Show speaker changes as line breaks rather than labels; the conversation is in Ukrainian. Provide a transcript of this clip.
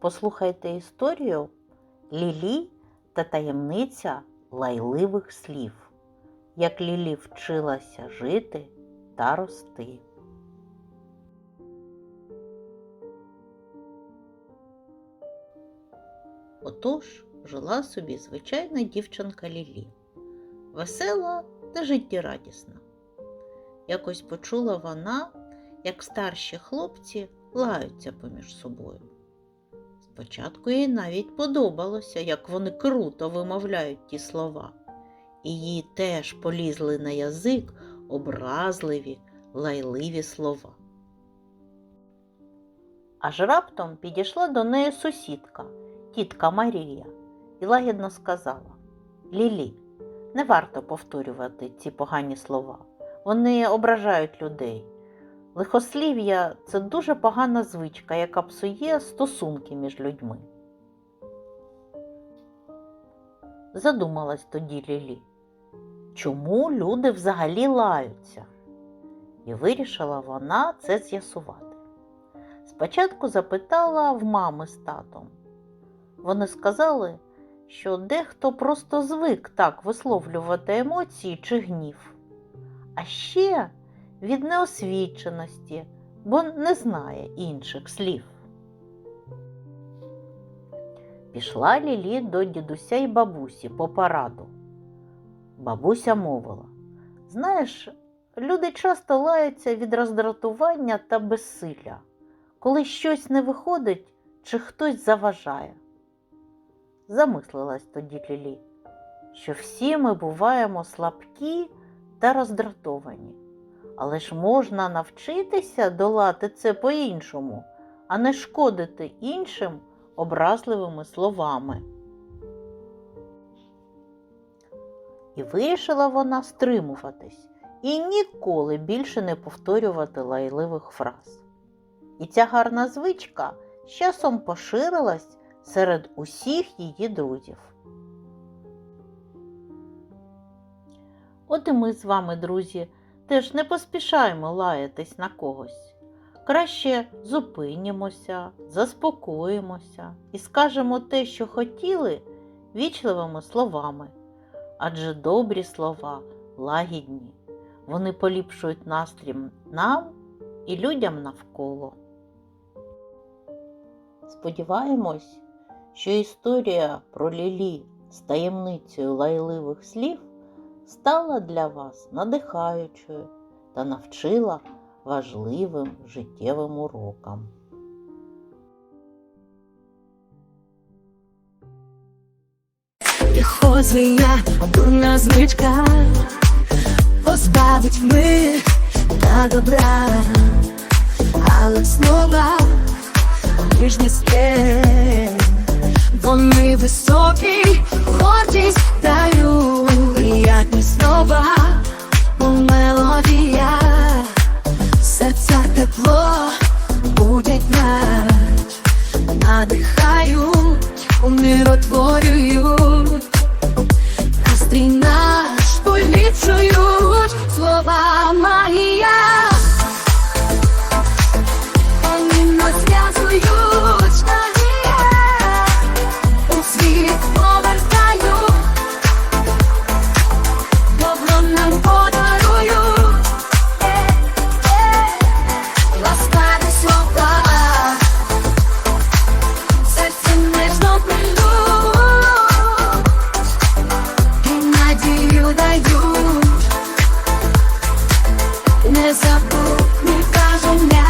послухайте історію Лілі та таємниця лайливих слів, як Лілі вчилася жити та рости. Отож жила собі звичайна дівчинка Лілі, весела та життєрадісна. Якось почула вона, як старші хлопці лаються поміж собою. Спочатку їй навіть подобалося, як вони круто вимовляють ті слова, і їй теж полізли на язик образливі, лайливі слова. Аж раптом підійшла до неї сусідка, тітка Марія, і лагідно сказала Лілі, не варто повторювати ці погані слова. Вони ображають людей. Лихослів'я це дуже погана звичка, яка псує стосунки між людьми. Задумалась тоді Лілі, чому люди взагалі лаються? І вирішила вона це з'ясувати. Спочатку запитала в мами з татом. Вони сказали, що дехто просто звик так висловлювати емоції чи гнів. А ще від неосвіченості, бо не знає інших слів. Пішла Лілі до дідуся і бабусі по параду. Бабуся мовила Знаєш, люди часто лаються від роздратування та безсилля, коли щось не виходить чи хтось заважає. Замислилась тоді Лілі, що всі ми буваємо слабкі та роздратовані. Але ж можна навчитися долати це по-іншому, а не шкодити іншим образливими словами. І вирішила вона стримуватись і ніколи більше не повторювати лайливих фраз. І ця гарна звичка з часом поширилась серед усіх її друзів. От і ми з вами, друзі, теж не поспішаємо лаятись на когось. Краще зупинімося, заспокоїмося і скажемо те, що хотіли, вічливими словами. Адже добрі слова лагідні, вони поліпшують настрій нам і людям навколо. Сподіваємось, що історія про Лілі з таємницею лайливих слів стала для вас надихаючою та навчила важливим життєвим урокам.
Тихо звія, дурна звичка, позбавить ми та добра, але слова ніжність є, вони високі, гордість надихають, умиротворюють, настрій наш поліпшують слова магія. не забув, мій кажу, не